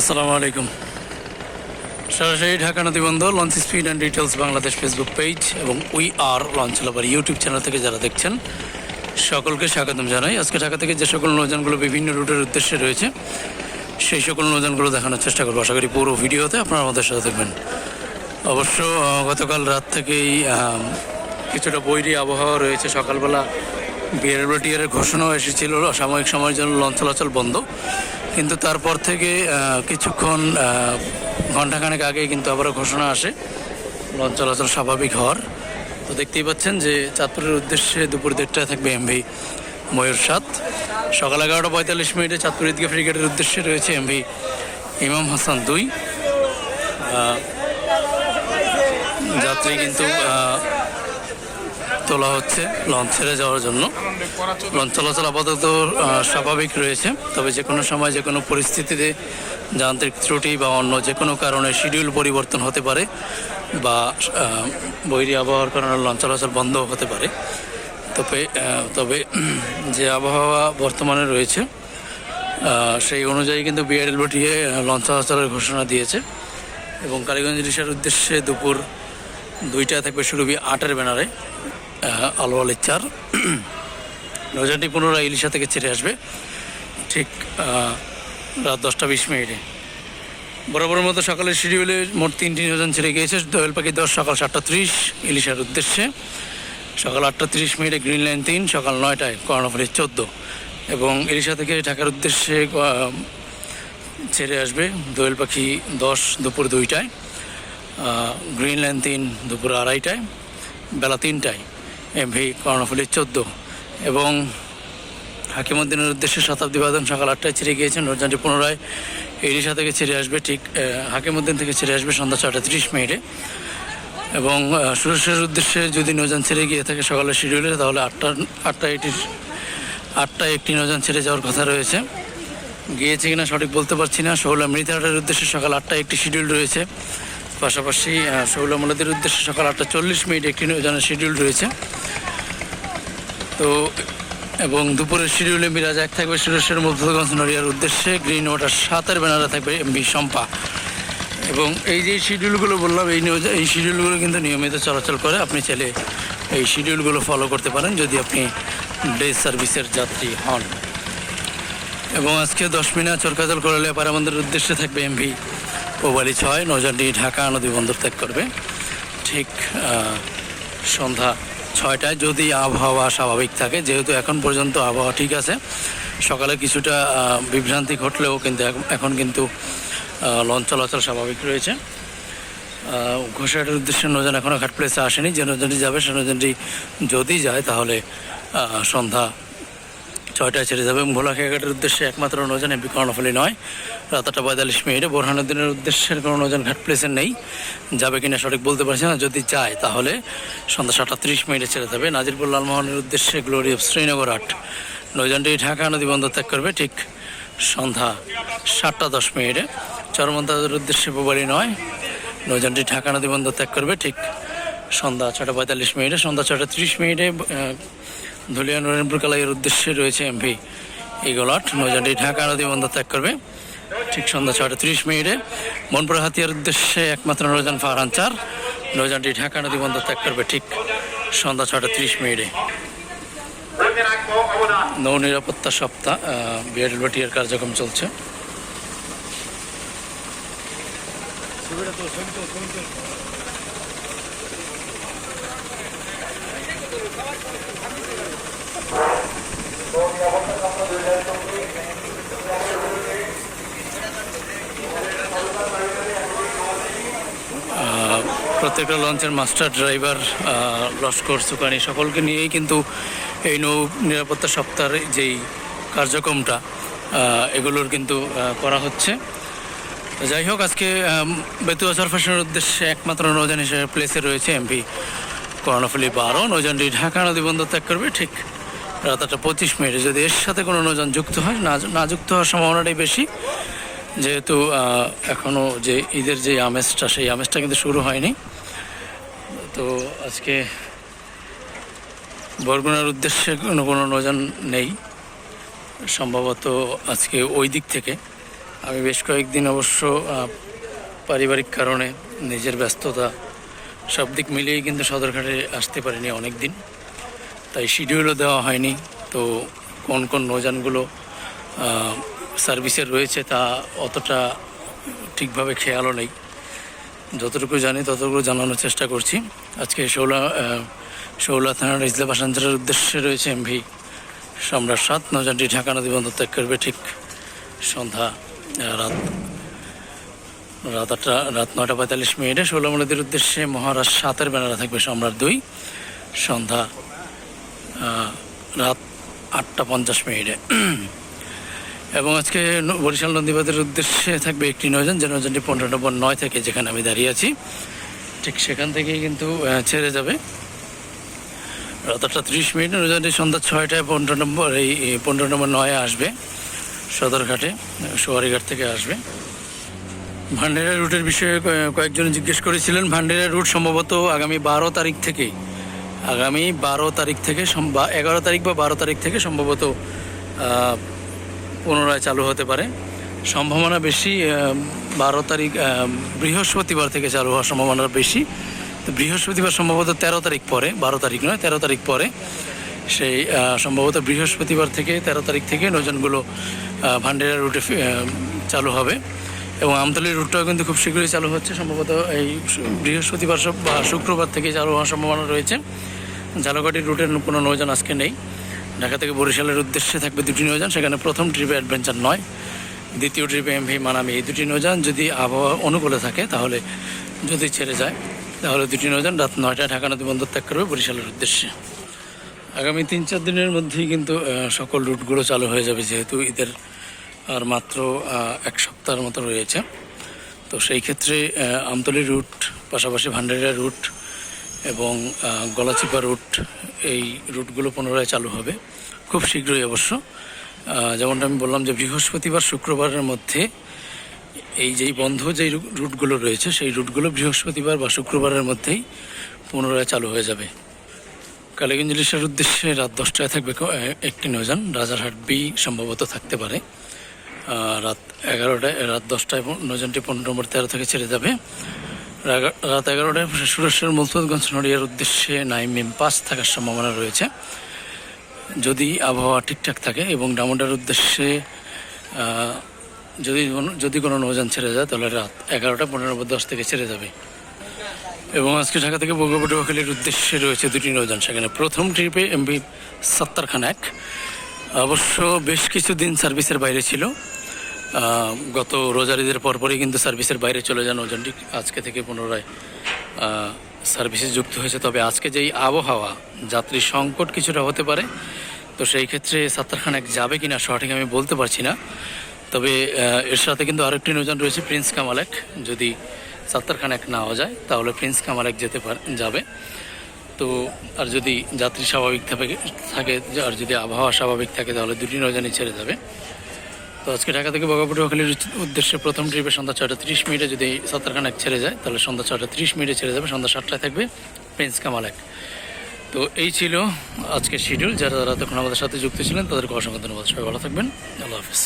আসসালামু আলাইকুম। সরাসরি Dhaka নদীবন্দর launch speed and details Bangladesh Facebook page এবং we are launch lover YouTube channel থেকে যারা দেখছেন, সকলকে স্বাগতম জানাই। আজকে ঢাকা থেকে যে সকল নৌযানগুলো বিভিন্ন রুটের উদ্দেশ্যে রয়েছে, সেই সকল নৌযানগুলো দেখানোর চেষ্টা করব। আশা করি পুরো ভিডিওতে আপনারা আমাদের সাথে থাকবেন। অবশ্য গতকাল রাত থেকেই কিছুটা বৈরী আবহাওয়া রয়েছে। সকালবেলা বিআরবিটিআর ঘোষণাও এসেছিল, সাময়িক সময়ের জন্য লঞ্চ চলাচল বন্ধ। কিন্তু তারপর থেকে কিছুক্ষণ ঘণ্টাখানেক আগে কিন্তু আবারও ঘোষণা আসে। লঞ্চ চলাচল স্বাভাবিক হওয়ার। তো দেখতেই পাচ্ছেন যে চাঁদপুরের উদ্দেশ্যে দুপুর দেড়টায় থাকবে এমভি ময়ূর সাত। সকাল এগারোটা পঁয়তাল্লিশ মিনিটে চাঁদপুর ঈদগাহ ফ্রিগেটের উদ্দেশ্যে রয়েছে এমভি ইমাম হাসান দুই। যাত্রী কিন্তু তোলা হচ্ছে লঞ্চ ছেড়ে যাওয়ার জন্য। লঞ্চ চলাচল আপাতত স্বাভাবিক রয়েছে। তবে যে কোনো সময় যে কোনো পরিস্থিতিতে যান্ত্রিক ত্রুটি বা অন্য যে কোনো কারণে শিডিউল পরিবর্তন হতে পারে বা বৈরী আবহাওয়ার কারণে লঞ্চ চলাচল বন্ধ হতে পারে। তবে তবে যে আবহাওয়া বর্তমানে রয়েছে সেই অনুযায়ী কিন্তু বিআরএলবিটিএ লঞ্চ চলাচলের ঘোষণা দিয়েছে। এবং কালীগঞ্জ রিসার উদ্দেশ্যে দুপুর দুইটা থাকবে সুরভি আটের ব্যানারে আলো আলির চার। নৌজানটি পুনরায় ইলিশা থেকে ছেড়ে আসবে, ঠিক রাত দশটা বিশ মিনিটে। বরাবরের মতো সকালের শিডিউলে মোট তিনটি নৌজান ছেড়ে গিয়েছে। দোয়েল পাখি দশ, সকাল সাতটা ত্রিশ, ইলিশার উদ্দেশ্যে। সকাল আটটা তিরিশ মিনিটে গ্রিন লাইন তিন, সকাল নয়টায় কর্ণফুলি চোদ্দ। এবং ইলিশা থেকে ঢাকার উদ্দেশ্যে ছেড়ে আসবে দোয়েল পাখি দশ দুপুর দুইটায়। গ্রিন লাইন তিন দুপুর আড়াইটায়, বেলা তিনটায় এমভি কর্ণফুলি চোদ্দ। এবং হাকিমুদ্দিনের উদ্দেশ্যে শতাব্দী বাদন সকাল আটটায় ছেড়ে গিয়েছেন নৌযানটি পুনরায় এরিশা থেকে ছেড়ে আসবে, ঠিক হাকিমুদ্দিন থেকে ছেড়ে আসবে সন্ধ্যা ছটা তিরিশ মিনিটে। এবং সুরেশের উদ্দেশ্যে যদি নৌযান ছেড়ে গিয়ে থাকে সকালের শিডিউলে, তাহলে আটটা আটটা এটির আটটায় একটি নৌযান ছেড়ে যাওয়ার কথা রয়েছে। গিয়েছে কিনা সঠিক বলতে পারছি না। শৌলা মৃতাহাটের উদ্দেশ্যে সকাল আটটায় একটি শিডিউল রয়েছে। পাশাপাশি আহ, মোলাদের উদ্দেশ্যে সকাল আটটা চল্লিশ মিনিট একটি নৌযানের শিডিউল রয়েছে। তো এবং দুপুরের শিডিউলে মিরাজ এক থাকবে সুরেশের মধ্যগঞ্জ নড়িয়ার উদ্দেশ্যে গ্রিন ওয়াটার সাতের ব্যানারে থাকবে এমবি শম্পা। এবং এই যে শিডিউলগুলো বললাম এই এই শিডিউলগুলো কিন্তু নিয়মিত চলাচল করে। আপনি চাইলে এই শিডিউলগুলো ফলো করতে পারেন যদি আপনি ডে সার্ভিসের যাত্রী হন। এবং আজকে দশ মিনিট চরকাজল করলে পারাবন্দের উদ্দেশ্যে থাকবে এমভি পোবালি ছয় নৌজানটি ঢাকা নদী বন্দর ত্যাগ করবে। ঠিক সন্ধ্যা ছয়টায়। যদি আবহাওয়া স্বাভাবিক থাকে যেহেতু এখন পর্যন্ত আবহাওয়া ঠিক আছে সকালে কিছুটা বিভ্রান্তি ঘটলেও কিন্তু এখন- কিন্তু লঞ্চ চলাচল স্বাভাবিক রয়েছে। আহ, ঘোষাহাটের উদ্দেশ্যে নৌজান এখনও ঘাট প্লেসে আসেনি। যে নৌজানটি যাবে সে নৌজানটি যদি যায় তাহলে সন্ধ্যা ছয়টায় ছেড়ে যাবে এবং ভোলাখিয়াঘাটের উদ্দেশ্যে একমাত্র নৌজান এমপি কর্ণফুলি নয়। রাত আটটা পঁয়তাল্লিশ মিনিটে বোরহানুদ্দিনের উদ্দেশ্যে কোনো নৌজান ঘাট প্লেসের নেই। যাবে কিনা সঠিক বলতে পারছি না। যদি যায় তাহলে সন্ধ্যা সাতটা তিরিশ মিনিটে ছেড়ে যাবে। নাজিরপুর লালমোহনের উদ্দেশ্যে গ্লোরি অফ শ্রীনগর আট। নৌজানটি ঢাকা নদী বন্দর ত্যাগ করবে ঠিক সন্ধ্যা সাতটা দশ মিনিটে। চরমন্তাদের উদ্দেশ্যে পুবালি নয়। নৌজানটি ঢাকা নদী বন্দর ত্যাগ করবে ঠিক সন্ধ্যা ছটা পঁয়তাল্লিশ মিনিটে। সন্ধ্যা ছটা তিরিশ মিনিটে ধুলিয়া নরেন্দ্র কালাইয়ের উদ্দেশ্যে রয়েছে এমভি ইগলাট নৌজানটি ঢাকা নদী বন্দর ত্যাগ করবে। ঠিক সন্ধ্যা ছটা তিরিশ মিনিটে। মনপুর হাতিয়ার উদ্দেশ্যে একমাত্র নৌজান ফারহান চার। নৌজানটি ঢাকা নদী বন্দর ত্যাগ করবে ঠিক সন্ধ্যা ছটা তিরিশ মিনিটে। নৌ নিরাপত্তা সপ্তাহ বিআরএলবাটিয়ার কার্যক্রম চলছে। আহ, প্রত্যেকটা লঞ্চের মাস্টার ড্রাইভার লস্কর, সুকানি সকলকে নিয়েই কিন্তু এই নৌ নিরাপত্তা সপ্তাহের যেই কার্যক্রমটা এগুলোর কিন্তু করা হচ্ছে। যাই হোক, আজকে বেতুয়া সারফাসের উদ্দেশ্যে একমাত্র নৌযান হিসেবে প্লেসে রয়েছে এমপি কর্ণফুলি বারো। নৌযানটি ঢাকা নদী বন্দর ত্যাগ করবে ঠিক রাত আটটা পঁচিশ মিনিটে। যদি এর সাথে কোনো নৌযান যুক্ত হয়, না না যুক্ত হওয়ার সম্ভাবনাটাই বেশি। যেহেতু এখনও যে ঈদের যে আমেজটা, সেই আমেজটা কিন্তু শুরু হয়নি। তো আজকে বরগুনার উদ্দেশ্যে কোনো কোনো নৌযান নেই। সম্ভবত আজকে ওই দিক থেকে। আমি বেশ কয়েকদিন অবশ্য পারিবারিক কারণে নিজের ব্যস্ততা সব দিক মিলিয়েই কিন্তু সদরঘাটে আসতে পারিনি অনেক দিন তাই শিডিউলও দেওয়া হয়নি। তো কোন কোন নৌযানগুলো সার্ভিসে রয়েছে তা অতটা ঠিকভাবে খেয়ালও নেই। যতটুকু জানি, ততটুকু জানানোর চেষ্টা করছি। আজকে শৌলা শৌলা থানার ইজলা বাসাঞ্চলের উদ্দেশ্যে রয়েছে এমভি সম্রাট সাত। নৌযানটি ঢাকা নদী বন্দর ত্যাগ করবে ঠিক সন্ধ্যা রাত রাত আটটা, রাত নয়টা পঁয়তাল্লিশ মিনিটে। ষোলো নদীর উদ্দেশ্যে মহারাজ সাতের ব্যানারে থাকবে সম্রাট দুই। সন্ধ্যা রাত আটটা পঞ্চাশ মিনিটে। এবং আজকে বরিশাল নদীবাদের উদ্দেশ্যে থাকবে একটি নৌযান যে নৌযানটি পনেরো নম্বর নয় থেকে যেখানে আমি দাঁড়িয়ে আছি, ঠিক সেখান থেকেই কিন্তু ছেড়ে যাবে। রাত আটটা ত্রিশ মিনিট নৌযানটি সন্ধ্যা ছয়টায় পনেরো নম্বর, এই পনেরো নম্বর নয়ে আসবে, সদরঘাটে, সোয়ারিঘাট থেকে আসবে। ভান্ডেরা রুটের বিষয়ে কয়েকজন জিজ্ঞেস করেছিলেন। ভান্ডেরা রুট সম্ভবত আগামী বারো তারিখ থেকেই আগামী বারো তারিখ থেকে বা এগারো তারিখ বা বারো তারিখ থেকে সম্ভবত পুনরায় চালু হতে পারে। সম্ভাবনা বেশি বারো তারিখ বৃহস্পতিবার থেকে চালু হওয়ার সম্ভাবনা বেশি। তো বৃহস্পতিবার সম্ভবত তেরো তারিখ পরে বারো তারিখ নয় তেরো তারিখ পরে। সেই সম্ভবত বৃহস্পতিবার থেকে তেরো তারিখ থেকে নৌযানগুলো আহ, ভান্ডারা রুটে চালু হবে। এবং আমতলির রুটটাও কিন্তু খুব শীঘ্রই চালু হচ্ছে। সম্ভবত এই বৃহস্পতিবার বা শুক্রবার থেকে চালু হওয়ার সম্ভাবনা রয়েছে। ঝালকাঠির রুটের কোনো নৌযান আজকে নেই। ঢাকা থেকে বরিশালের উদ্দেশ্যে থাকবে দুটি নৌযান সেখানে প্রথম ট্রিপে অ্যাডভেঞ্চার নয়, দ্বিতীয় ট্রিপে এমভি মানামি, এই দুটি নৌযান যদি আবহাওয়া অনুকূলে থাকে, তাহলে যদি ছেড়ে যায়, তাহলে দুটি নৌযান রাত নয়টায় ঢাকা নদী বন্দর ত্যাগ করবে বরিশালের উদ্দেশ্যে। আগামী তিন চার দিনের মধ্যেই কিন্তু সকল রুটগুলো চালু হয়ে যাবে, যেহেতু ঈদের আর মাত্র এক সপ্তাহের মতো রয়েছে। তো সেই ক্ষেত্রে আমতলি রুট, পাশাপাশি ভান্ডারিয়া রুট এবং গলাচিপা রুট, এই রুটগুলো পুনরায় চালু হবে। খুব শীঘ্রই অবশ্য। যেমনটা আমি বললাম যে বৃহস্পতিবার, শুক্রবারের মধ্যে এই যেই বন্ধ যেই রুটগুলো রয়েছে, সেই রুটগুলো বৃহস্পতিবার বা শুক্রবারের মধ্যেই পুনরায় চালু হয়ে যাবে। কালীগঞ্জ ইলিশের উদ্দেশ্যে রাত দশটায় থাকবে একটি নৌযান। রাজারহাট বি সম্ভবত থাকতে পারে। রাত এগারোটায়, রাত দশটায় নৌযানটি পনেরো নম্বর তেরো থেকে ছেড়ে যাবে। রাত এগারোটায় সুরেশ্বর মুলতুদগঞ্জ নড়িয়ার উদ্দেশ্যে নাইমিম পাস থাকার সম্ভাবনা রয়েছে। যদি আবহাওয়া ঠিকঠাক থাকে এবং ডামোডার উদ্দেশ্যে যদি যদি কোনো নৌযান ছেড়ে যায়, তাহলে রাত এগারোটা পনেরো দশ থেকে ছেড়ে যাবে। এবং আজকে ঢাকা থেকে বঙ্গপটুয়াখালীর উদ্দেশ্যে রয়েছে দুটি নৌযান। সেখানে প্রথম ট্রিপে এমবি সত্তর খান এক। অবশ্য বেশ কিছুদিন সার্ভিসের বাইরে ছিল। গত রোজার ঈদের পরপরই কিন্তু সার্ভিসের বাইরে চলে যান ওজনটি আজকে থেকে পুনরায় সার্ভিসে যুক্ত হয়েছে। তবে আজকে যেই আবহাওয়া যাত্রী সংকট কিছুটা হতে পারে, তো সেই ক্ষেত্রে সাত্তার খান এক যাবে কিনা সঠিক আমি বলতে পারছি না। তবে এর সাথে কিন্তু আরেকটি নৌযান রয়েছে, প্রিন্স কামালেক। যদি সাত্তার খান এক নাও যায়, তাহলে প্রিন্স কামালেক যেতে পারে, যাবে। তো, আর যদি যাত্রী স্বাভাবিক থাকে থাকে, আর যদি আবহাওয়া স্বাভাবিক থাকে, তাহলে দুটি নৌযানই ছেড়ে যাবে। তো আজকে ঢাকা থেকে বগাপটুয়াখালীর উদ্দেশ্যে প্রথম ট্রিপে সন্ধ্যা ছয়টা তিরিশ মিনিটে যদি সাঁতারখানা এক ছেড়ে যায়, তাহলে সন্ধ্যা ছয়টা তিরিশ মিনিটে ছেড়ে যাবে, সন্ধ্যা সাতটায় থাকবে প্রিন্স কামাল এক। তো এই ছিল আজকের শিডিউল যারা যারা তখন আমাদের সাথে যুক্ত ছিলেন, তাদেরকে অসংখ্য ধন্যবাদ। সবাই ভালো থাকবেন। আল্লাহ হাফিজ।